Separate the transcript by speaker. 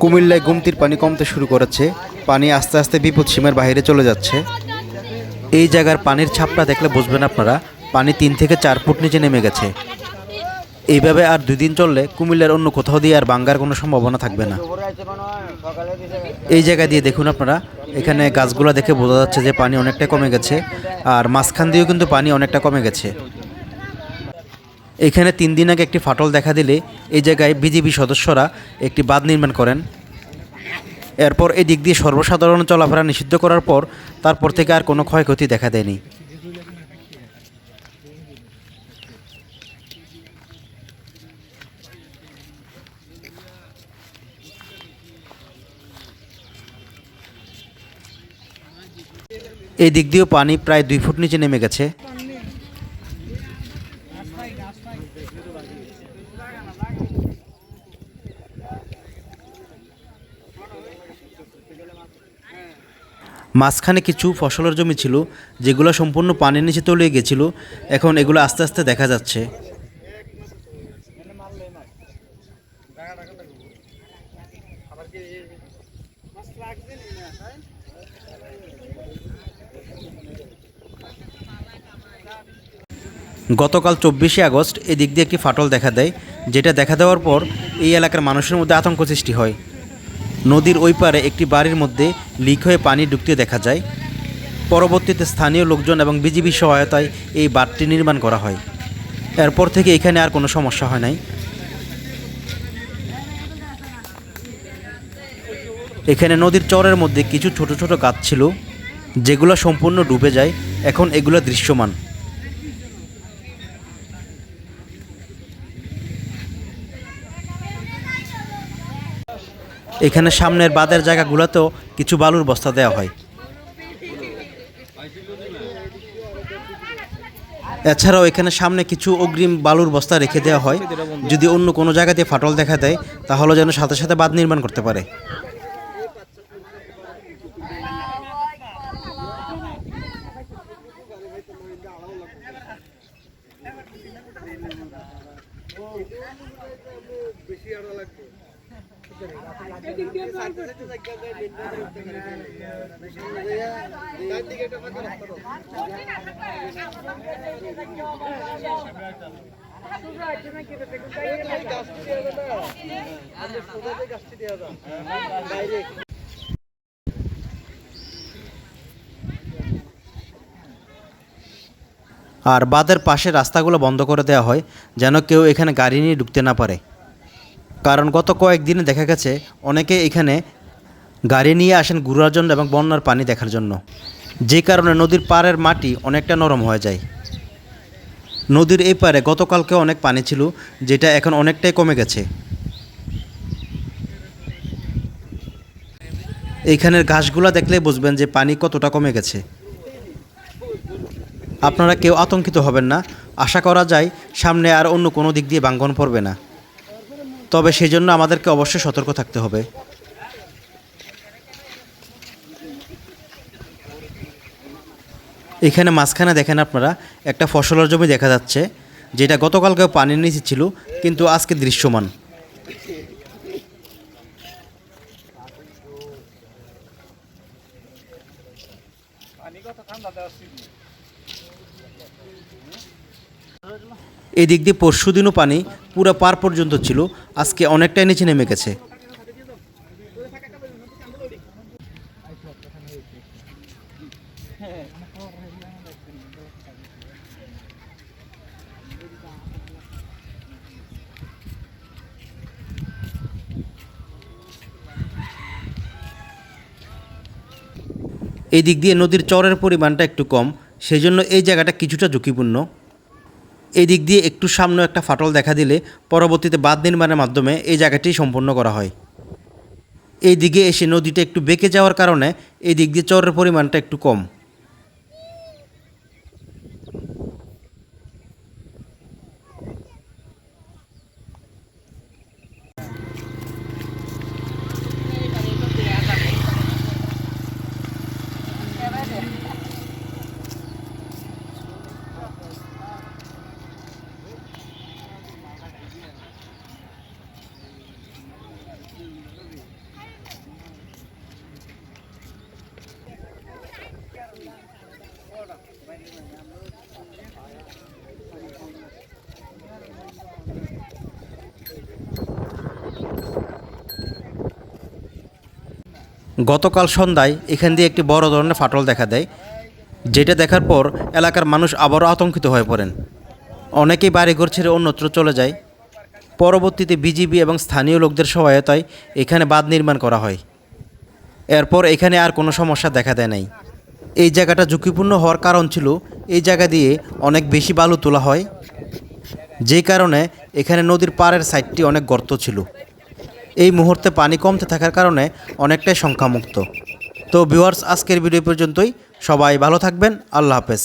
Speaker 1: কুমিল্লায় গুমতির পানি কমতে শুরু করেছে। পানি আস্তে আস্তে বিপদ সীমার বাইরে চলে যাচ্ছে। এই জায়গার পানির ছাপটা দেখলে বুঝবেন আপনারা, পানি তিন থেকে চার ফুট নিচে নেমে গেছে। এইভাবে আর দুই দিন চললে কুমিল্লার অন্য কোথাও দিয়ে আর বাঙ্গার কোনো সম্ভাবনা থাকবে না। এই জায়গা দিয়ে দেখুন আপনারা, এখানে গাছগুলো দেখে বোঝা যাচ্ছে যে পানি অনেকটা কমে গেছে, আর মাঝখান দিয়েও কিন্তু পানি অনেকটা কমে গেছে। এখানে তিন দিন আগে একটি ফাটল দেখা দিলে এই জায়গায় বিজেপি সদস্যরা একটি বাঁধ নির্মাণ করেন। এরপর এই দিক দিয়ে সর্বসাধারণ চলাফেরা নিষিদ্ধ করার পর তারপর থেকে আর কোনো ক্ষয়ক্ষতি দেখা দেয়নি। এই দিক দিয়েও পানি প্রায় দুই ফুট নিচে নেমে গেছে। মাঝখানে কিছু ফসলের জমি ছিল, যেগুলো সম্পূর্ণ পানির নিচে তলিয়ে গেছিল। এখন এগুলো আস্তে আস্তে দেখা যাচ্ছে। গতকাল চব্বিশে আগস্ট এই দিক দিয়ে একটি ফাটল দেখা দেয়, যেটা দেখা দেওয়ার পর এই এলাকার মানুষের মধ্যে আতঙ্ক সৃষ্টি হয়। নদীর ওই পারে একটি বাড়ির মধ্যে লিক হয়ে পানি ঢুকতে দেখা যায়। পরবর্তীতে স্থানীয় লোকজন এবং বিজিবি সহায়তায় এই বাঁধটি নির্মাণ করা হয়। এরপর থেকে এখানে আর কোনো সমস্যা হয় নাই। এখানে নদীর চরের মধ্যে কিছু ছোট ছোট গাছ ছিল, যেগুলো সম্পূর্ণ ডুবে যায়। এখন এগুলো দৃশ্যমান। এখানে সামনের বাদের জায়গাগুলোতেও কিছু বালুর বস্তা দেওয়া হয়। এছাড়াও এখানে সামনে কিছু অগ্রিম বালুর বস্তা রেখে দেওয়া হয়। যদি অন্য কোনো জায়গা দিয়ে ফাটল দেখা দেয়, তাহলে যেন সাথে সাথে বাঁধ নির্মাণ করতে পারে। আর বাঁধের পাশে রাস্তাগুলো বন্ধ করে দেওয়া হয়, যেন কেউ এখানে গাড়ি নিয়ে ঢুকতে না পারে। কারণ গত কয়েকদিনে দেখা গেছে অনেকে এখানে গাড়ি নিয়ে আসেন ঘুরার জন্য এবং বন্যার পানি দেখার জন্য। যে কারণে নদীর পাড়ের মাটি অনেকটা নরম হয়ে যায়। নদীর এই পারে গতকালকে অনেক পানি ছিল, যেটা এখন অনেকটাই কমে গেছে। এইখানের ঘাসগুলা দেখলেই বুঝবেন যে পানি কতটা কমে গেছে। আপনারা কেউ আতঙ্কিত হবেন না। আশা করা যায় সামনে আর অন্য কোনো দিক দিয়ে বাঙ্গন পড়বে না। তবে সেই জন্য আমাদেরকে অবশ্যই সতর্ক থাকতে হবে। এখানে মাঝখানে দেখেন আপনারা, একটা ফসলের জমি দেখা যাচ্ছে, যেটা গতকালকেও পানির নিচে ছিল কিন্তু আজকে দৃশ্যমান। এই দিক দিয়ে পরশু দিনও পানি পুরো পার পর্যন্ত ছিল। আজকে অনেকটাই নিচে নেমে গেছে। এই দিক দিয়ে নদীর চরের পরিমাণটা একটু কম সেই জন্য এই জায়গাটা কিছুটা ঝুঁকিপূর্ণ। এই দিক দিয়ে একটু সামনে একটা ফাটল দেখা দিলে পরবর্তীতে বাঁধ নির্মাণের মাধ্যমে এই জায়গাটি সম্পন্ন করা হয়। এই দিকে এসে নদীটা একটু বেঁকে যাওয়ার কারণে এই দিক দিয়ে চরের পরিমাণটা একটু কম। গতকাল সন্ধ্যায় এখান দিয়ে একটি বড় ধরনের ফাটল দেখা দেয়, যেটা দেখার পর এলাকার মানুষ আবারও আতঙ্কিত হয়ে পড়েন। অনেকেই বাড়িঘর ছেড়ে অন্যত্র চলে যায়। পরবর্তীতে বিজিবি এবং স্থানীয় লোকদের সহায়তায় এখানে বাঁধ নির্মাণ করা হয়। এরপর এখানে আর কোনো সমস্যা দেখা দেয় নাই। এই জায়গাটা ঝুঁকিপূর্ণ হওয়ার কারণ ছিল এই জায়গা দিয়ে অনেক বেশি বালু তোলা হয়। যেই কারণে এখানে নদীর পাড়ের সাইডটি অনেক গর্ত ছিল। এই মুহূর্তে পানি কমতে থাকার কারণে অনেকটাই সংখ্যামুক্ত। তো ভিউয়ার্স আজকের ভিডিও পর্যন্তই। সবাই ভালো থাকবেন। আল্লাহ হাফেজ।